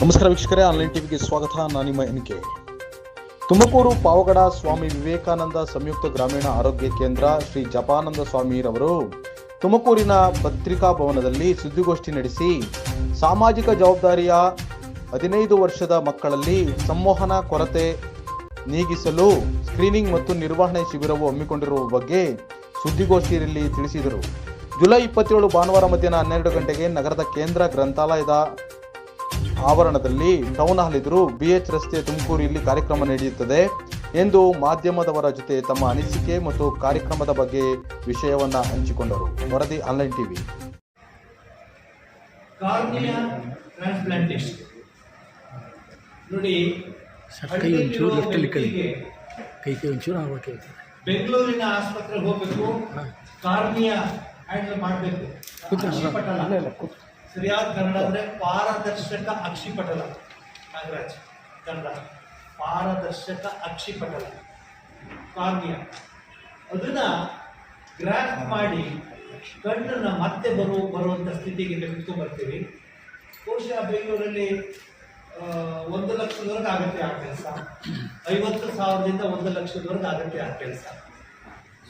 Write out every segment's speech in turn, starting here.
ನಮಸ್ಕಾರ ವೀಕ್ಷಕರೇ ಆನ್ಲೈನ್ ಟಿವಿಗೆ ಸ್ವಾಗತ. ನಾನು ನಿಮ್ಮ ಎನ್ ಕೆ. ತುಮಕೂರು ಪಾವಗಡ ಸ್ವಾಮಿ ವಿವೇಕಾನಂದ ಸಂಯುಕ್ತ ಗ್ರಾಮೀಣ ಆರೋಗ್ಯ ಕೇಂದ್ರ ಶ್ರೀ ಜಪಾನಂದ ಸ್ವಾಮಿರವರು ತುಮಕೂರಿನ ಪತ್ರಿಕಾ ಭವನದಲ್ಲಿ ಸುದ್ದಿಗೋಷ್ಠಿ ನಡೆಸಿ, ಸಾಮಾಜಿಕ ಜವಾಬ್ದಾರಿಯ ಹದಿನೈದು ವರ್ಷದ ಮಕ್ಕಳಲ್ಲಿ ಸಂವಹನ, ಕೊರತೆ ನೀಗಿಸಲು ಸ್ಕ್ರೀನಿಂಗ್ ಮತ್ತು ನಿರ್ವಹಣೆ ಶಿಬಿರವು ಹಮ್ಮಿಕೊಂಡಿರುವ ಬಗ್ಗೆ ಸುದ್ದಿಗೋಷ್ಠಿಯಲ್ಲಿ ತಿಳಿಸಿದರು. ಜುಲೈ ಇಪ್ಪತ್ತೇಳು ಭಾನುವಾರ ಮಧ್ಯಾಹ್ನ ಹನ್ನೆರಡು ಗಂಟೆಗೆ ನಗರದ ಕೇಂದ್ರ ಗ್ರಂಥಾಲಯದ ಆವರಣದಲ್ಲಿ ಟೌನ್ ಹಾಲ್ ಎದುರು ಬಿಎಚ್ ರಸ್ತೆ ತುಮಕೂರು ಇಲ್ಲಿ ಕಾರ್ಯಕ್ರಮ ನಡೆಯುತ್ತದೆ ಎಂದು ಮಾಧ್ಯಮದವರ ಜೊತೆ ತಮ್ಮ ಅನಿಸಿಕೆ ಮತ್ತು ಕಾರ್ಯಕ್ರಮದ ಬಗ್ಗೆ ವಿಷಯವನ್ನ ಹಂಚಿಕೊಂಡರು. ವರದಿ ಆನ್ಲೈನ್ ಟಿವಿ. ನೋಡಿ ಕೈ ಒಂಚೂರು ಲೆಫ್ಟಲ್ಲಿ ಕಳಿ ಕೈ ಕೈ ಒಂಚೂರು ಆಗೋಕೆ ಬೆಂಗಳೂರಿನ ಆಸ್ಪತ್ರೆಗೆ ಹೋಗಬೇಕು ಕಾರ್ನಿಯಾ ಹ್ಯಾಂಡಲ್ ಮಾಡಬೇಕು. ಸರಿಯಾದ ಕನ್ನಡ ಅಂದರೆ ಪಾರದರ್ಶಕ ಅಕ್ಷಿಪಟಲ ನಾಗರಾಜ್, ಕನ್ನಡ. ಪಾರದರ್ಶಕ ಅಕ್ಷಿಪಟಲ ಕಾರ್ನಿಯ ಅದನ್ನ ಗ್ರಾಫ್ ಮಾಡಿ ಕಣ್ಣನ್ನು ಮತ್ತೆ ಬರುವ ಬರುವಂತ ಸ್ಥಿತಿಗೆ ತೆಗೆದುಕೊಂಡು ಬರ್ತೀವಿ ಬಹುಶಃ ಬೆಂಗಳೂರಲ್ಲಿ ಒಂದು ಲಕ್ಷದವರೆಗೆ ಆಗತ್ತೆ ಆ ಕೆಲಸ. ಐವತ್ತು ಸಾವಿರದಿಂದ ಒಂದು ಲಕ್ಷದವರೆಗೆ ಆಗತ್ತೆ ಆ ಕೆಲಸ.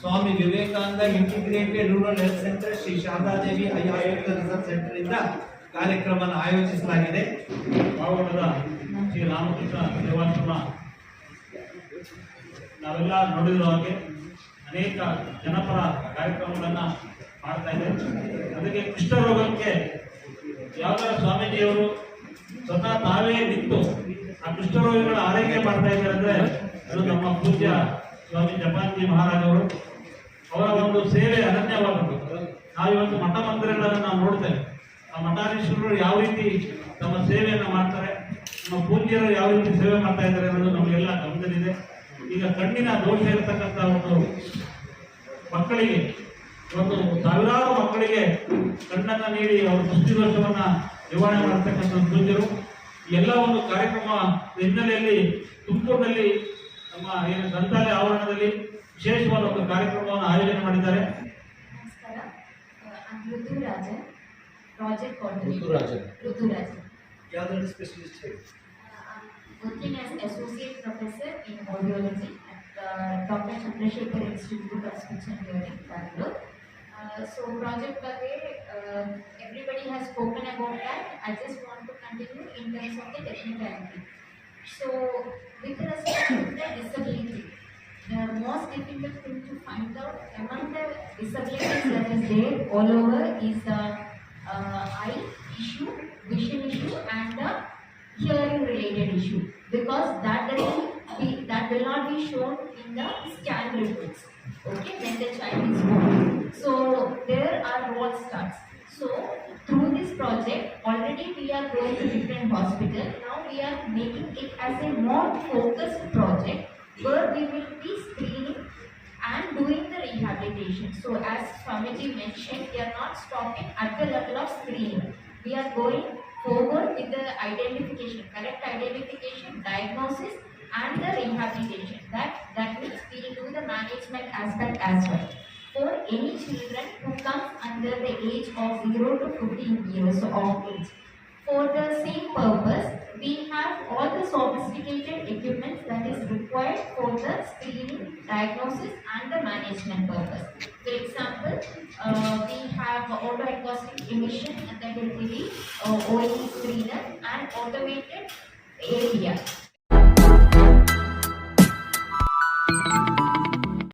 Swami Vivekananda integrated rural health centre Shri Sharadadevi I Ayurveda research centre ಇಂದ ಕಾರ್ಯಕ್ರಮ ಆಯೋಜಿಸಲಾಗಿದೆ. ಪಾವಗಡದ ಶ್ರೀ ರಾಮಕೃಷ್ಣ ದೇವಾಶ್ರಮ. ನಾವೆಲ್ಲ ನೋಡಿರೋ ಹಾಗೆ ಅನೇಕ ಜನಪರ ಕಾರ್ಯಕ್ರಮಗಳನ್ನ ಮಾಡ್ತಾ ಇದೆ ಅದಕ್ಕೆ ಕುಷ್ಠರೋಗಕ್ಕೆ ಯಾವಾಗ ಸ್ವಾಮೀಜಿಯವರು ಸ್ವತಃ ತಾವೇ ನಿಂತು ಆ ಕುಷ್ಠರೋಗಿಗಳ ಆರೈಕೆ ಮಾಡ್ತಾ ಇದ್ದಾರೆ ಅಂದ್ರೆ ಅದು ನಮ್ಮ ಪೂಜ್ಯ ಸ್ವಾಮಿ ಜಪಾನ್ಜಿ ಮಹಾರಾಜ್ ಅವರು ಒಂದು ಸೇವೆ ಅನನ್ಯವಾದದ್ದು ನಾವಿವತ್ತು ಮಠ ಮಂದಿರಗಳನ್ನು ನಾವು ನೋಡ್ತೇವೆ. ಆ ಮಠಾಧೀಶರು ಯಾವ ರೀತಿ ತಮ್ಮ ಸೇವೆಯನ್ನು ಮಾಡ್ತಾರೆ, ನಮ್ಮ ಪೂಜ್ಯರು ಯಾವ ರೀತಿ ಸೇವೆ ಮಾಡ್ತಾ ಇದ್ದಾರೆ ಅನ್ನೋದು ನಮಗೆಲ್ಲ ಗಮನದಲ್ಲಿದೆ. ಈಗ ಕಣ್ಣಿನ ದೋಷ ಇರತಕ್ಕಂಥ ಒಂದು ಮಕ್ಕಳಿಗೆ, ಒಂದು ಸಾವಿರಾರು ಮಕ್ಕಳಿಗೆ ಕಣ್ಣನ್ನು ನೀಡಿ ಅವರ ದೃಷ್ಟಿ ದೋಷವನ್ನು ನಿವಾರಣೆ ಮಾಡತಕ್ಕಂಥ ಪೂಜ್ಯರು. ಎಲ್ಲ ಒಂದು ಕಾರ್ಯಕ್ರಮ ಹಿನ್ನೆಲೆಯಲ್ಲಿ ತುಮಕೂರಿನಲ್ಲಿ ನಮ್ಮ ಏನು ಗ್ರಂಥಾಲಯ ಆವರಣದಲ್ಲಿ ವಿಶೇಷವಾದ ಒಂದು ಕಾರ್ಯಕ್ರಮವನ್ನು ಆಯೋಜನೆ ಮಾಡಿದ್ದಾರೆ. ಪ್ರಾಜೆಕ್ಟ್ ಬಗ್ಗೆ everybody has spoken about that I just want to continue in case of the technical so with respect to the disability, the most difficult thing to find out. Among the disabilities that is there all over is the uh, eye issue, vision issue, and the hearing related issue. Because that doesn't be that will not be shown in the scan reports. Okay when the child is born. So there are role starts. So project already we are going to different hospital now we are making it as a more focused project where we will be screening and doing the rehabilitation. So as Swamiji mentioned, we are not stopping at the level of screening. We are going forward with the identification, correct identification, diagnosis and the rehabilitation. That, that means we will do the management aspect as well. Any children who comes under the age of 0 to 15 years of age. For the same purpose, we have all the sophisticated equipment that is required for the screening, diagnosis and the management purpose. For example, uh, we have autoacoustic emission that is released, uh, OE screener and automated area.